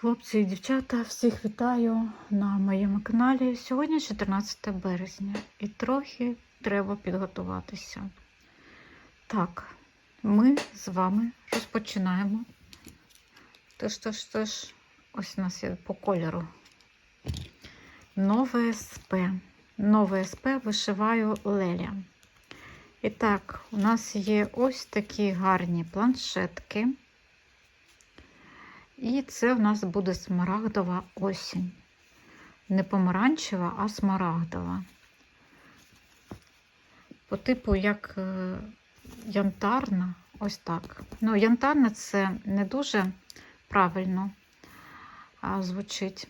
Хлопці і дівчата, всіх вітаю на моєму каналі. Сьогодні 14 березня і трохи треба підготуватися. Так, ми з вами розпочинаємо. Тож, тож, тож, ось у нас є по кольору. Нове СП. Нове СП вишиваю Леля. І так, у нас є ось такі гарні планшетки. І це в нас буде смарагдова осінь. Не помаранчева, а смарагдова. По типу, як е, янтарна, ось так. Ну, янтарна це не дуже правильно звучить.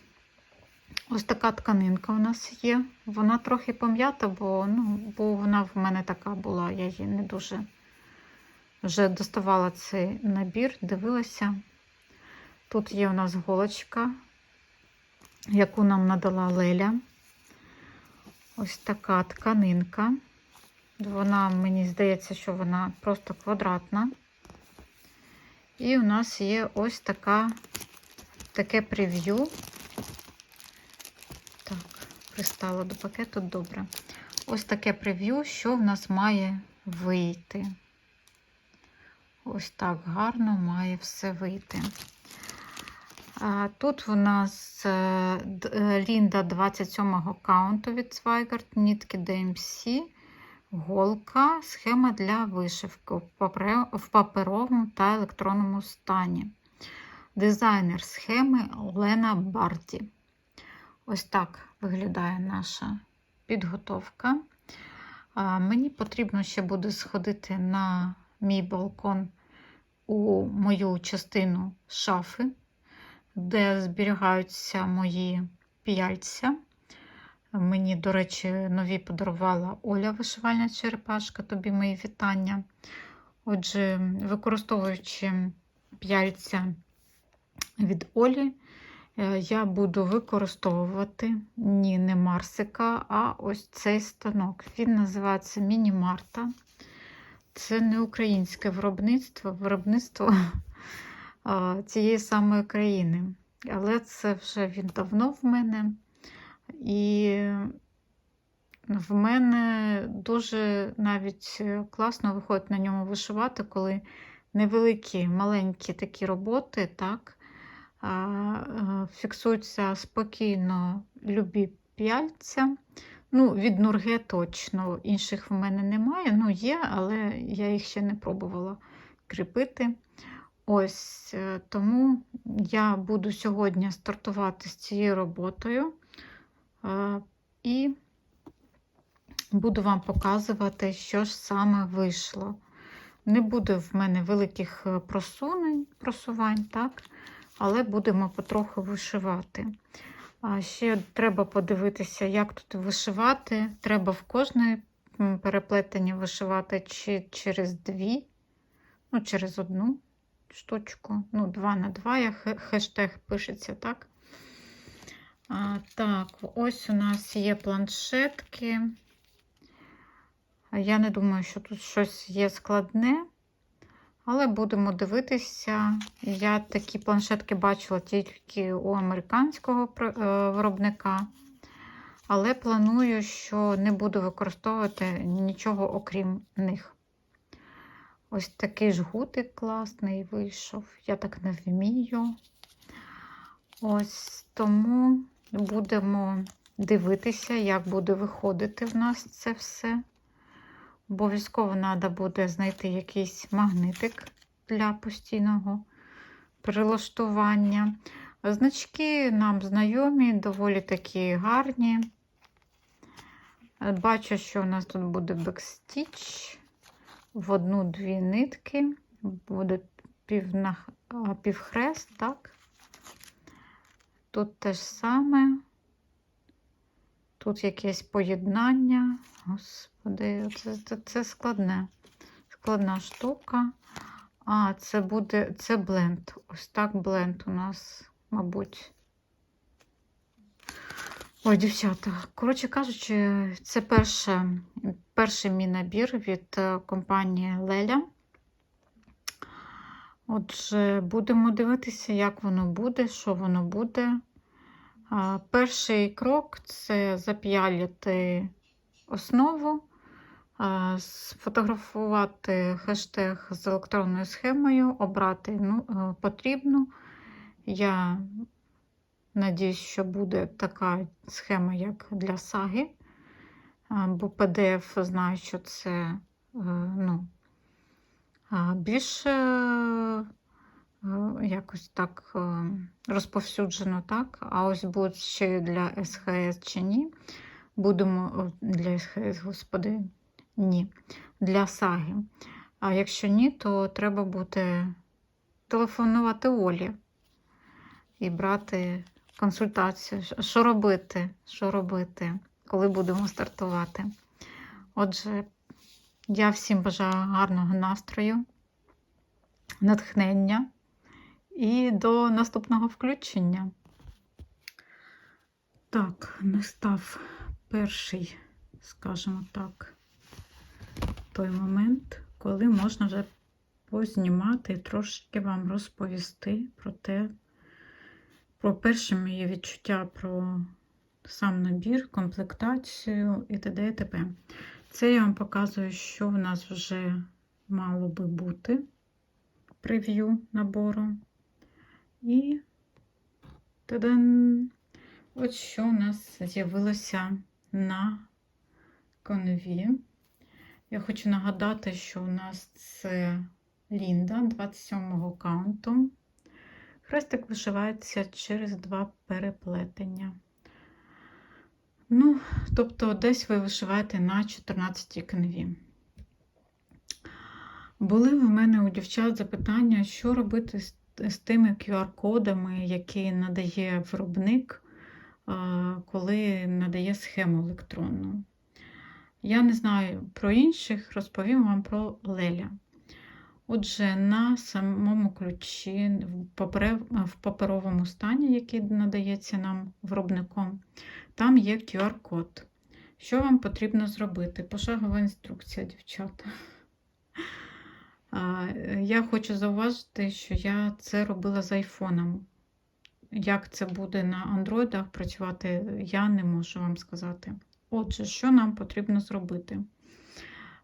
Ось така тканинка у нас є. Вона трохи пом'ята, бо, ну, бо вона в мене така була. Я її не дуже вже доставала цей набір, дивилася. Тут є у нас голочка, яку нам надала Леля. Ось така тканинка. Вона, мені здається, що вона просто квадратна. І у нас є ось така, таке прев'ю. Так, пристало до пакету добре. Ось таке прев'ю, що в нас має вийти. Ось так гарно має все вийти. Тут у нас лінда 27-го каунту від Zweigart, нітки DMC, голка, схема для вишивки в паперовому та електронному стані. Дизайнер схеми Лена Барді. Ось так виглядає наша підготовка. Мені потрібно ще буде сходити на мій балкон у мою частину шафи де зберігаються мої п'яльця. Мені, до речі, нові подарувала Оля вишивальна черепашка, тобі мої вітання. Отже, використовуючи п'яльця від Олі, е, я буду використовувати ні, не Марсика, а ось цей станок. Він називається Міні-Марта. Це не українське виробництво, виробництво цієї самої країни. Але це вже він давно в мене. І в мене дуже навіть класно виходить на ньому вишивати, коли невеликі, маленькі такі роботи, так, фіксуються спокійно любі п'яльця. Ну, від нурге точно, інших в мене немає. Ну, є, але я їх ще не пробувала кріпити. Ось е, тому я буду сьогодні стартувати з цією роботою е, і буду вам показувати, що ж саме вийшло. Не буде в мене великих е, просунень, просувань, так? але будемо потроху вишивати. Ще треба подивитися, як тут вишивати. Треба в кожне переплетення вишивати чи через дві, ну, через одну штучку. Ну, 2 на 2, як хештег пишеться, так? А, Так, ось у нас є планшетки. Я не думаю, що тут щось є складне, але будемо дивитися. Я такі планшетки бачила тільки у американського е, виробника. Але планую, що не буду використовувати нічого окрім них. Ось такий жгутик класний вийшов. Я так не вмію. Ось тому будемо дивитися, як буде виходити в нас це все. Обов'язково треба буде знайти якийсь магнитик для постійного прилаштування. Значки нам знайомі, доволі такі гарні. Бачу, що у нас тут буде бекстіч в одну-дві нитки, буде пів півхрест, так? Тут те ж саме, тут якесь поєднання. Господи, це, це, це складне, складна штука. А, це буде це бленд. Ось так бленд у нас, мабуть. Ой, дівчата, коротше кажучи, це перше, перший мій набір від е, компанії Леля. Отже, будемо дивитися, як воно буде, що воно буде. Перший крок це зап'ялити основу, сфотографувати хештег з електронною схемою, обрати ну, е, потрібну. Я надіюсь, що буде така схема, як для саги, бо PDF знаю, що це е, ну, більш е, е, якось так розповсюджено, так? А ось буде ще для СХС чи ні. Будемо для СХС, господи, ні, для саги. А якщо ні, то треба буде телефонувати Олі і брати консультацію, Що- робити, що робити, коли будемо стартувати. Отже, я всім бажаю гарного настрою, натхнення і до наступного включення. Так, настав перший, скажімо так, той момент, коли можна вже познімати і трошки вам розповісти про те, про перші мої відчуття про сам набір, комплектацію і т.д. і т.п. Це я вам показую, що в нас вже мало би бути прев'ю набору. І тадан! От що у нас з'явилося на конві. Я хочу нагадати, що у нас це Лінда 27-го каунту. Хрестик вишивається через два переплетення. Ну, тобто, десь ви вишиваєте на 14 канві. Були в мене у дівчат запитання, що робити з, з тими QR-кодами, які надає виробник, коли надає схему електронну. Я не знаю про інших, розповім вам про Леля. Отже, на самому ключі в паперовому стані, який надається нам виробником, там є QR-код. Що вам потрібно зробити? Пошагова інструкція, дівчата. Я хочу зауважити, що я це робила з айфоном. Як це буде на андроїдах працювати, я не можу вам сказати. Отже, що нам потрібно зробити?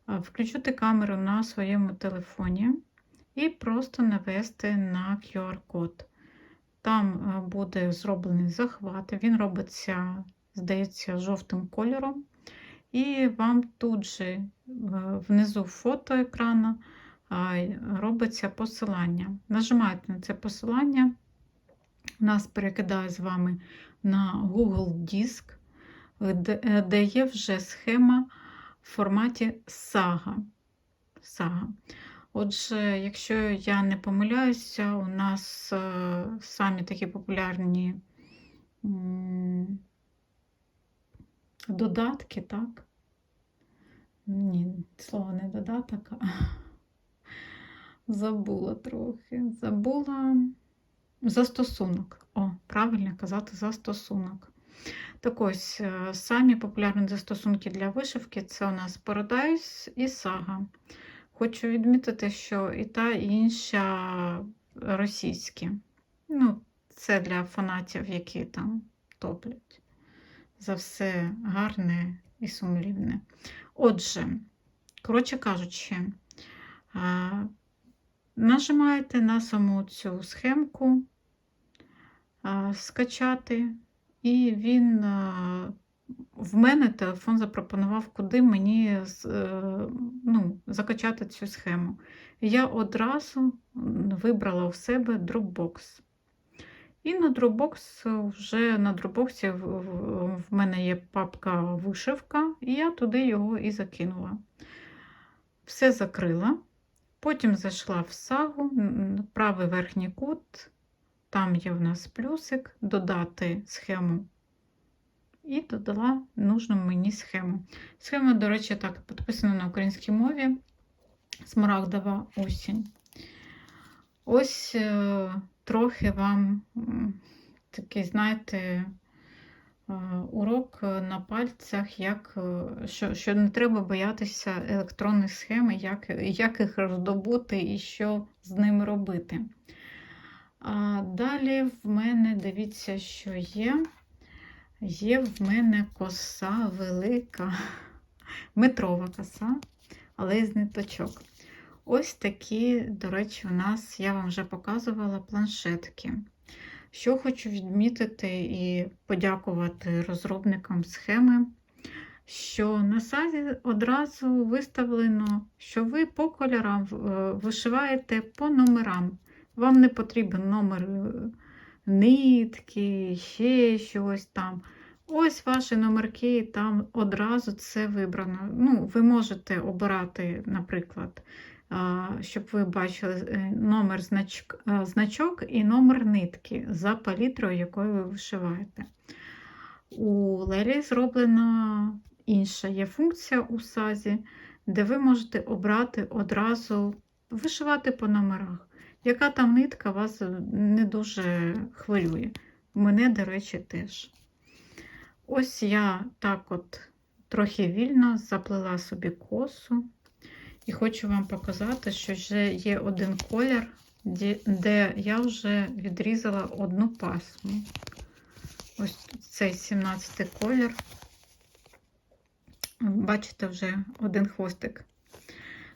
Включити камеру на своєму телефоні і просто навести на QR-код. Там е, буде зроблений захват, він робиться, здається, жовтим кольором. І вам тут же е, внизу фото екрану робиться посилання. Нажимаєте на це посилання, нас перекидає з вами на Google Диск, е, де є вже схема в форматі сага. сага. Отже, якщо я не помиляюся, у нас е, самі такі популярні додатки, так? Ні, слово не додаток, забула трохи. Забула застосунок. О, правильно казати застосунок. Так ось, е, самі популярні застосунки для вишивки це у нас Paradise і Saga. Хочу відмітити, що і та, і інша російські. Ну, це для фанатів, які там топлять. За все гарне і сумлівне. Отже, коротше кажучи, нажимаєте на саму цю схемку, скачати, і він в мене телефон запропонував, куди мені е, ну, закачати цю схему. Я одразу вибрала в себе Dropbox. І на Dropbox вже на Dropbox в мене є папка вишивка, і я туди його і закинула. Все закрила. Потім зайшла в сагу, правий верхній кут, там є в нас плюсик, додати схему. І додала нужну мені схему. Схема, до речі, так підписана на українській мові. Смарагдова осінь. Ось е, трохи вам такий, знаєте, е, урок на пальцях, як, е, що, що не треба боятися електронних схем, як, як їх роздобути і що з ними робити. Далі в мене, дивіться, що є. Є в мене коса велика, метрова коса, але з ниточок. Ось такі, до речі, у нас, я вам вже показувала планшетки. Що хочу відмітити і подякувати розробникам схеми, що на сайті одразу виставлено, що ви по кольорам е, вишиваєте по номерам. Вам не потрібен номер е, нитки, ще щось там. Ось ваші номерки, там одразу це вибрано. Ну, Ви можете обирати, наприклад, щоб ви бачили е, номер значок, значок і номер нитки за палітрою, якою ви вишиваєте. У Лелі зроблена інша є функція у сазі, де ви можете обрати одразу вишивати по номерах. Яка там нитка вас не дуже хвилює. Мене, до речі, теж. Ось я так от трохи вільно заплела собі косу. І хочу вам показати, що вже є один колір, де, я вже відрізала одну пасму. Ось цей 17 колір. Бачите, вже один хвостик.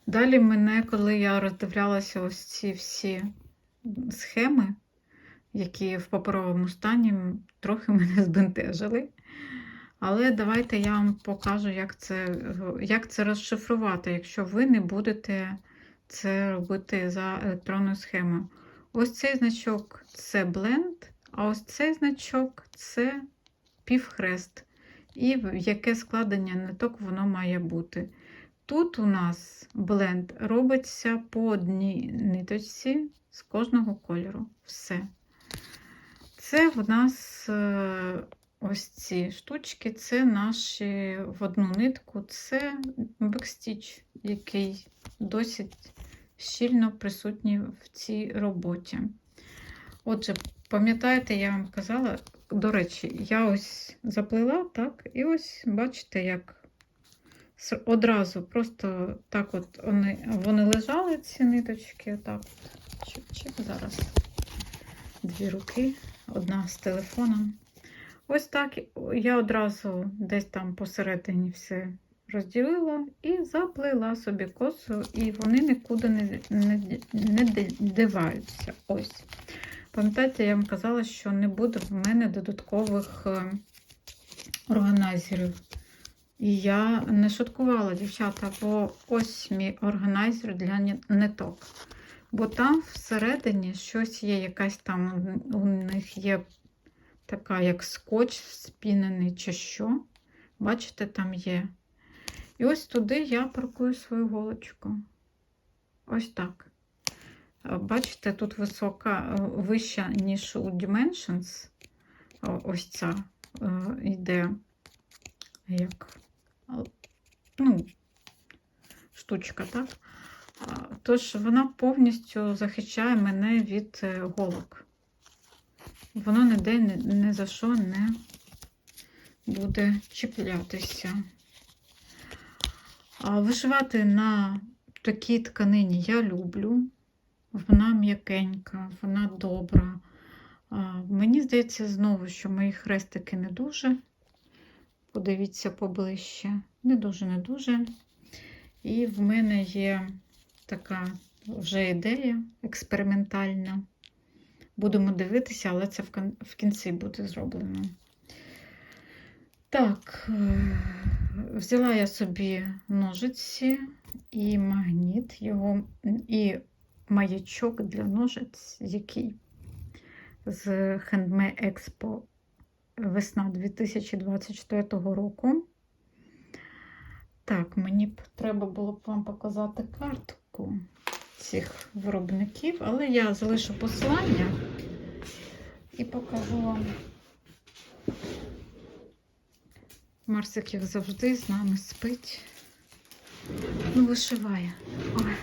Далі мене, коли я роздивлялася ось ці всі схеми, які в паперовому стані, трохи мене збентежили. Але давайте я вам покажу, як це, як це розшифрувати, якщо ви не будете це робити за електронною схемою. Ось цей значок це бленд, а ось цей значок це півхрест. І яке складення ниток воно має бути. Тут у нас бленд робиться по одній ниточці з кожного кольору. Все. Це в нас е, ось ці штучки, це наші в одну нитку, це бекстіч, який досить щільно присутній в цій роботі. Отже, пам'ятаєте, я вам казала, до речі, я ось заплела, так, і ось бачите, як одразу просто так от вони вони лежали, ці ниточки. так. Чик-чик, зараз дві руки, одна з телефоном. Ось так я одразу десь там посередині все розділила і заплела собі косу, і вони нікуди не, не, не диваються. Ось. Пам'ятаєте, я вам казала, що не буде в мене додаткових е, органайзерів. І я не шуткувала, дівчата, бо ось мій органайзер для ниток. Бо там всередині щось є, якась там у них є така, як скотч спінений чи що. Бачите, там є. І ось туди я паркую свою голочку. Ось так. Бачите, тут висока, вища, ніж у Dimensions. Ось ця йде як ну, штучка, так? Тож вона повністю захищає мене від е, голок. Воно ніде ні, ні за що не буде чіплятися. Вишивати на такій тканині я люблю. Вона м'якенька, вона добра. Мені здається, знову, що мої хрестики не дуже. Подивіться поближче. Не дуже-не дуже. І в мене є така вже ідея експериментальна. Будемо дивитися, але це в кінці буде зроблено. Так, е, взяла я собі ножиці і магніт, його, і маячок для ножиць, який з Handmade Expo весна 2024 року. Так, мені б треба було б вам показати картку цих виробників, але я залишу посилання і покажу вам. Марсик, як завжди, з нами спить. Ну, вишиває. Ой.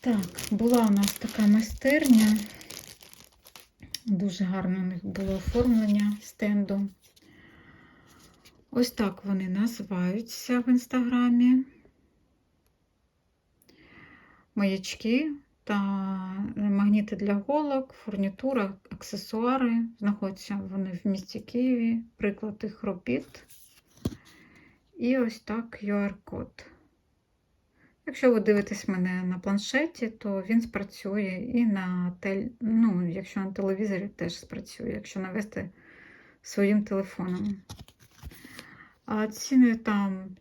Так, була у нас така майстерня Дуже гарне у них було оформлення стенду. Ось так вони називаються в інстаграмі. Маячки та магніти для голок, фурнітура, аксесуари. Знаходяться вони в місті Києві, приклад їх робіт. І ось так QR-код. Якщо ви дивитесь мене на планшеті, то він спрацює і на тель... ну, якщо на телевізорі теж спрацює, якщо навести своїм телефоном. А ціни там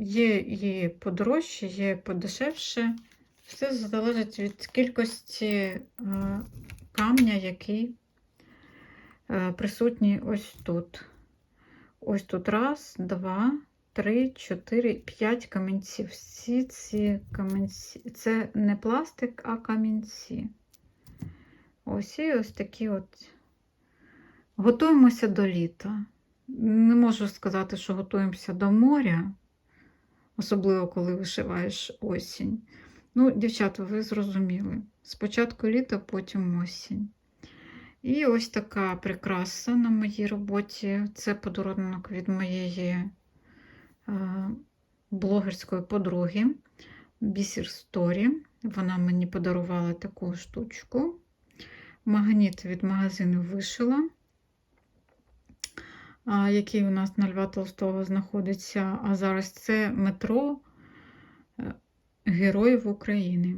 є і подорожчі, є подешевше. Все залежить від кількості е, камня, який е, присутній ось тут. Ось тут раз, два, три, чотири, п'ять камінців. Всі ці камінці. Це не пластик, а камінці. Ось і ось такі от. Готуємося до літа. Не можу сказати, що готуємося до моря, особливо коли вишиваєш осінь. Ну, дівчата, ви зрозуміли. Спочатку літо, потім осінь. І ось така прикраса на моїй роботі. Це подарунок від моєї блогерської подруги Бісер Story. Вона мені подарувала таку штучку. Магніт від магазину вишила, який у нас на Льва Толстого знаходиться. А зараз це метро е, Героїв України.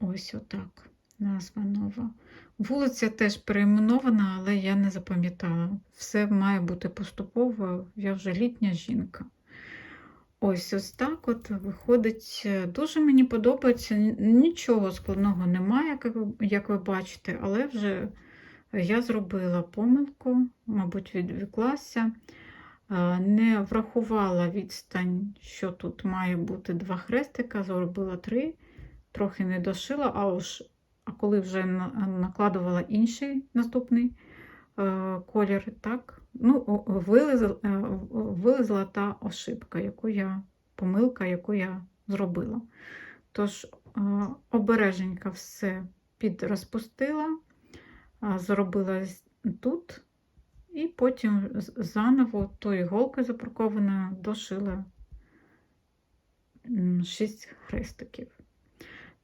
Ось отак. Назва нова. Вулиця теж перейменована, але я не запам'ятала. Все має бути поступово, я вже літня жінка. Ось ось так от виходить. Дуже мені подобається. Нічого складного немає, як ви, бачите, але вже я зробила помилку, мабуть, відвіклася. Не врахувала відстань, що тут має бути два хрестика, зробила три, трохи не дошила, а уж а коли вже накладувала інший наступний е, колір, так, ну, вилезла, е, вилезла та ошибка, яку я, помилка, яку я зробила. Тож, е, обереженько все підрозпустила, зробила тут. І потім заново тою іголкою запаркованою дошила 6 хрестиків.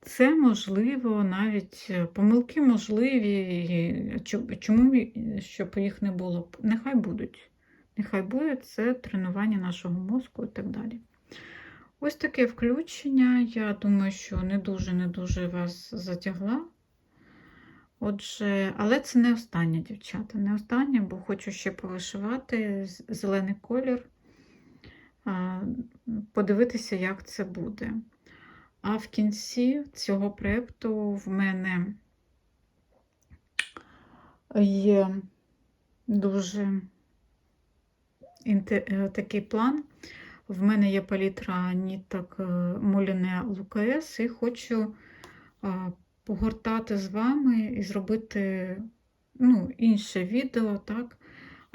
Це можливо, навіть е, помилки можливі. Чому щоб їх не було? Нехай будуть. Нехай буде це тренування нашого мозку і так далі. Ось таке включення. Я думаю, що не дуже-не дуже вас затягла. Отже, але це не останнє, дівчата, не останнє, бо хочу ще повишивати зелений колір, подивитися, як це буде. А в кінці цього проєкту в мене є дуже е, такий план. В мене є палітра ніток е, Моліне Лукас, і хочу погортати з вами і зробити ну, інше відео, так?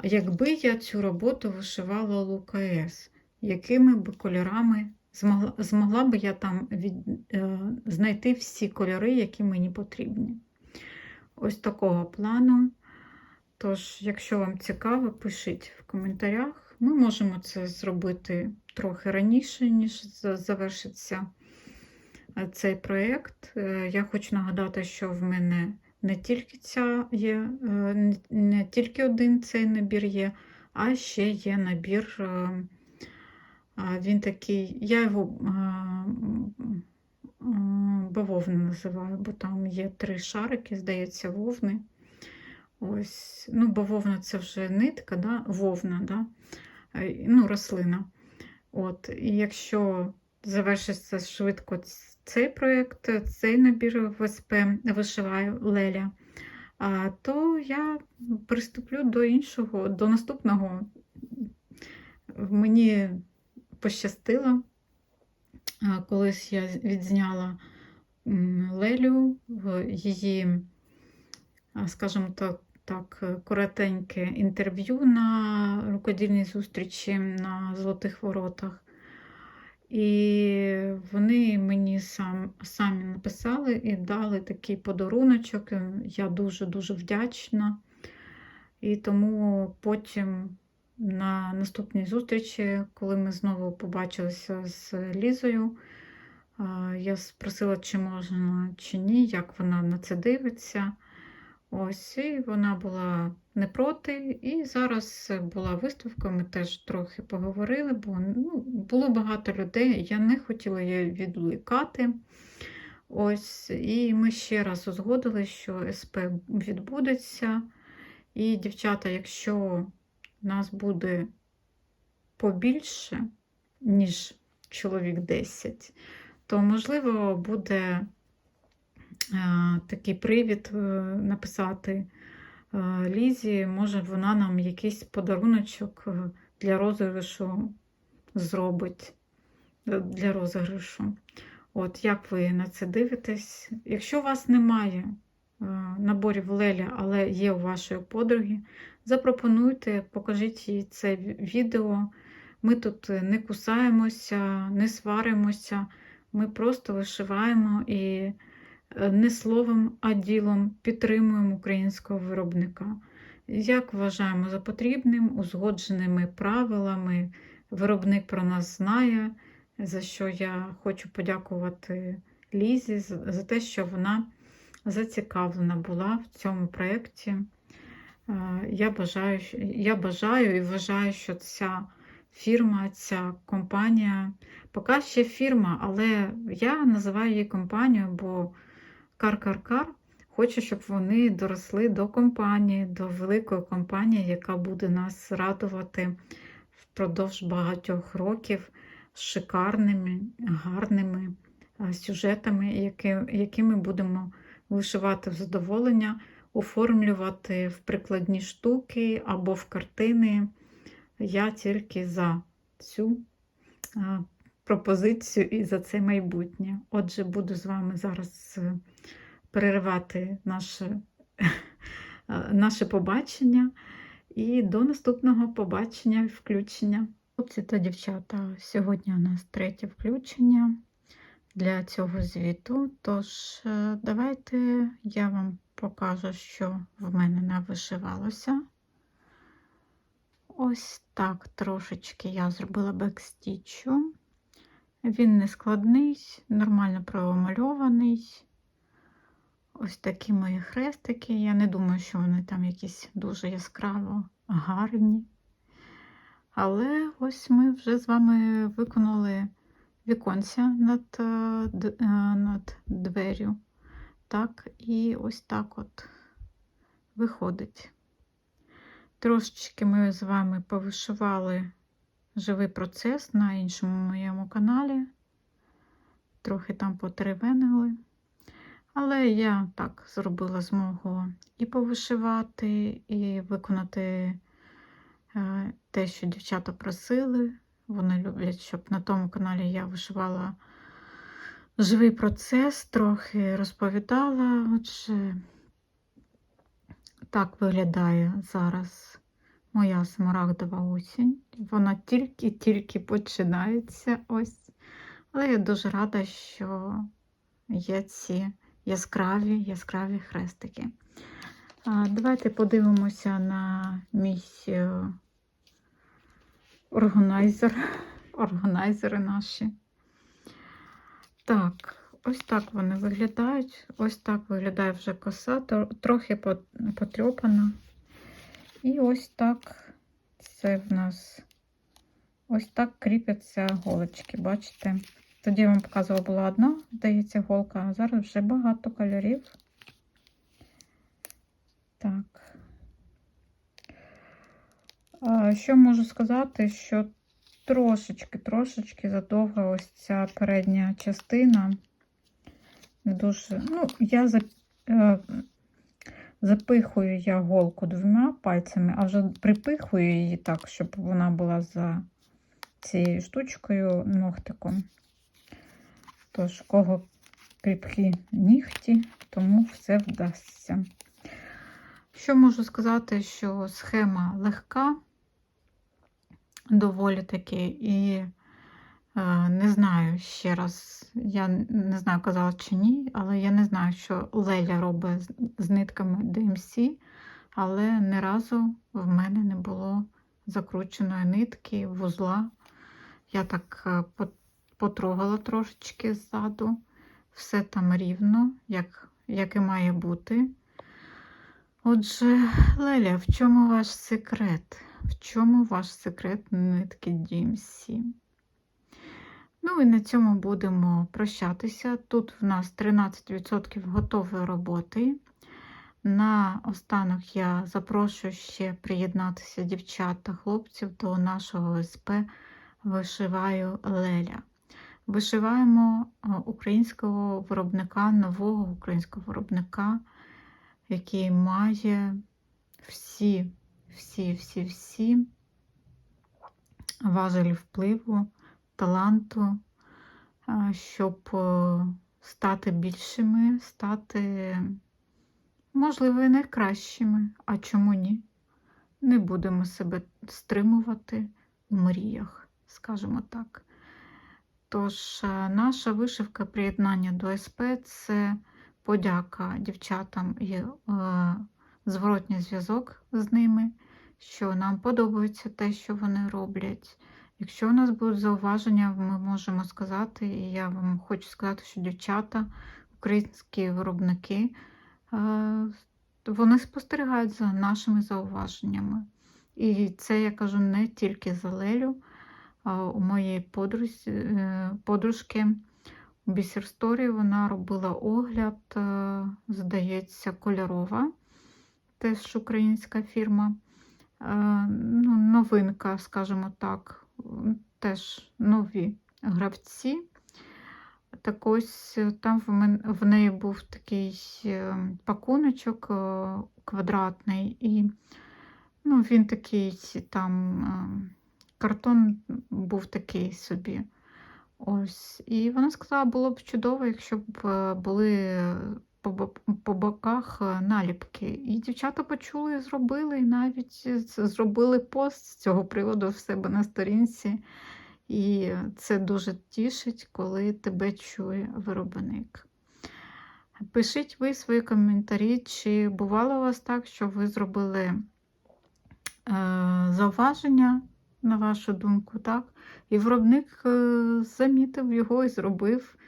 якби я цю роботу вишивала ЛКС, якими б кольорами змогла змогла б я там від, е, знайти всі кольори, які мені потрібні. Ось такого плану. Тож, якщо вам цікаво, пишіть в коментарях. Ми можемо це зробити трохи раніше, ніж завершиться цей проєкт. Е, я хочу нагадати, що в мене не тільки ця є, е, не тільки один цей набір є, а ще є набір. Е, він такий, я його бавовна називаю, бо там є три шарики, здається, вовни. Ось, ну, Бавовна це вже нитка, да? вовна, да? ну, рослина. От, І якщо завершиться швидко цей проєкт, цей набір ВСП вишиваю Леля, то я приступлю до іншого, до наступного. Мені пощастило, колись я відзняла Лелю в її, скажімо так, так, коротеньке інтерв'ю на рукодільній зустрічі на Золотих Воротах. І вони мені сам, самі написали і дали такий подаруночок. Я дуже-дуже вдячна. І тому потім на наступній зустрічі, коли ми знову побачилися з Лізою, я спросила, чи можна, чи ні, як вона на це дивиться. Ось, і вона була не проти. І зараз була виставка, ми теж трохи поговорили, бо ну, було багато людей, я не хотіла її відволікати. Ось, і ми ще раз узгодили, що СП відбудеться. І, дівчата, якщо нас буде побільше, ніж чоловік 10, то, можливо, буде е, такий привід е, написати е, Лізі, може, вона нам якийсь подаруночок для розіграшу зробить для розіграшу. От як ви на це дивитесь? Якщо у вас немає наборів Леля, але є у вашої подруги, запропонуйте, покажіть їй це відео. Ми тут не кусаємося, не сваримося, ми просто вишиваємо і е, не словом, а ділом підтримуємо українського виробника. Як вважаємо за потрібним, узгодженими правилами, виробник про нас знає, за що я хочу подякувати Лізі за те, що вона зацікавлена була в цьому проєкті. Е, Я бажаю, я бажаю і вважаю, що ця фірма, ця компанія, поки ще фірма, але я називаю її компанією, бо Кар-Кар-Кар хоче, щоб вони доросли до компанії, до великої компанії, яка буде нас радувати впродовж багатьох років шикарними, гарними е, сюжетами, які, які ми будемо вишивати в задоволення, оформлювати в прикладні штуки або в картини. Я тільки за цю е, пропозицію і за це майбутнє. Отже, буду з вами зараз е, переривати наше, е, наше побачення. І до наступного побачення включення. Хлопці та дівчата, сьогодні у нас третє включення для цього звіту. Тож, давайте я вам покажу, що в мене навишивалося. Ось так трошечки я зробила бекстічу. Він не складний, нормально промальований. Ось такі мої хрестики. Я не думаю, що вони там якісь дуже яскраво гарні. Але ось ми вже з вами виконали віконця над, е, над дверю. Так, і ось так от виходить. Трошечки ми з вами повишивали живий процес на іншому моєму каналі. Трохи там потеревенили. Але я так зробила змогу і повишивати, і виконати е, те, що дівчата просили. Вони люблять, щоб на тому каналі я вишивала живий процес, трохи розповідала. Отже, так виглядає зараз моя смарагдова осінь. Вона тільки-тільки починається ось. Але я дуже рада, що є ці яскраві, яскраві хрестики. Давайте подивимося на е, органайзер, органайзери наші. Так, ось так вони виглядають. Ось так виглядає вже коса, трохи потрьопана. І ось так це в нас ось так кріпяться голочки, бачите? Тоді я вам показувала була одна, здається, голка, а зараз вже багато кольорів. Так. Що можу сказати, що трошечки, трошечки задовга ось ця передня частина. Не дуже. Ну, я за, е, запихую я голку двома пальцями, а вже припихую її так, щоб вона була за цією штучкою ногтиком. Тож, кого кріпкі нігті, тому все вдасться. Що можу сказати, що схема легка, доволі таки, і е, не знаю ще раз, я не знаю, казала чи ні, але я не знаю, що Леля робить з, нитками DMC, але ні разу в мене не було закрученої нитки, вузла. Я так е, потрогала трошечки ззаду. Все там рівно, як, як і має бути. Отже, Леля, в чому ваш секрет? В чому ваш секрет нитки DMC? Ну і на цьому будемо прощатися. Тут в нас 13% готової роботи. На останок я запрошую ще приєднатися дівчат та хлопців до нашого СП Вишиваю Леля. Вишиваємо е, українського виробника, нового українського виробника, який має всі, всі, всі, всі важелі впливу, таланту, е, щоб е, стати більшими, стати, можливо, і найкращими. А чому ні? Не будемо себе стримувати у мріях, скажімо так. Тож, е, наша вишивка приєднання до СП це подяка дівчатам і е, зворотній зв'язок з ними, що нам подобається те, що вони роблять. Якщо у нас будуть зауваження, ми можемо сказати, і я вам хочу сказати, що дівчата, українські виробники, е, вони спостерігають за нашими зауваженнями. І це я кажу не тільки за Лелю, а у моєї е, подружки у Бісерсторі вона робила огляд, е, здається, кольорова, теж українська фірма. Е, ну, новинка, скажімо так, теж нові гравці. Так ось е, там в, мен, в неї був такий е, пакуночок квадратний, і ну, він такий там картон був такий собі. Ось. І вона сказала, було б чудово, якщо б були по, боках е, наліпки. І дівчата почули, і зробили, і навіть зробили пост з цього приводу в себе на сторінці. І це дуже тішить, коли тебе чує виробник. Пишіть ви свої коментарі, чи бувало у вас так, що ви зробили е, зауваження, на вашу думку, так? І виробник е, замітив його і зробив, е,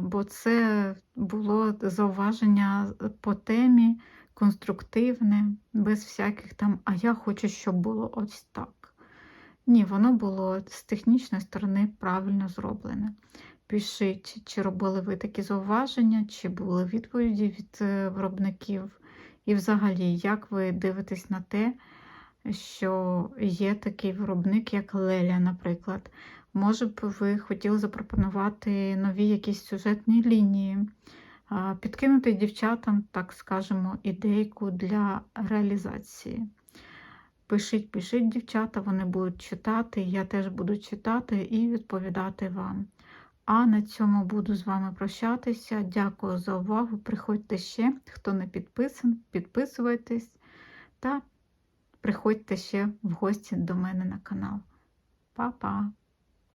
бо це було зауваження по темі конструктивне, без всяких там, а я хочу, щоб було ось так. Ні, воно було з технічної сторони правильно зроблене. Пишіть, чи робили ви такі зауваження, чи були відповіді від е, виробників, і взагалі, як ви дивитесь на те, що є такий виробник, як Леля, наприклад. Може б, ви хотіли запропонувати нові якісь сюжетні лінії, підкинути дівчатам, так скажемо, ідейку для реалізації. Пишіть, пишіть, дівчата, вони будуть читати, я теж буду читати і відповідати вам. А на цьому буду з вами прощатися. Дякую за увагу. Приходьте ще, хто не підписан, підписуйтесь та приходьте ще в гості до мене на канал. Па-па!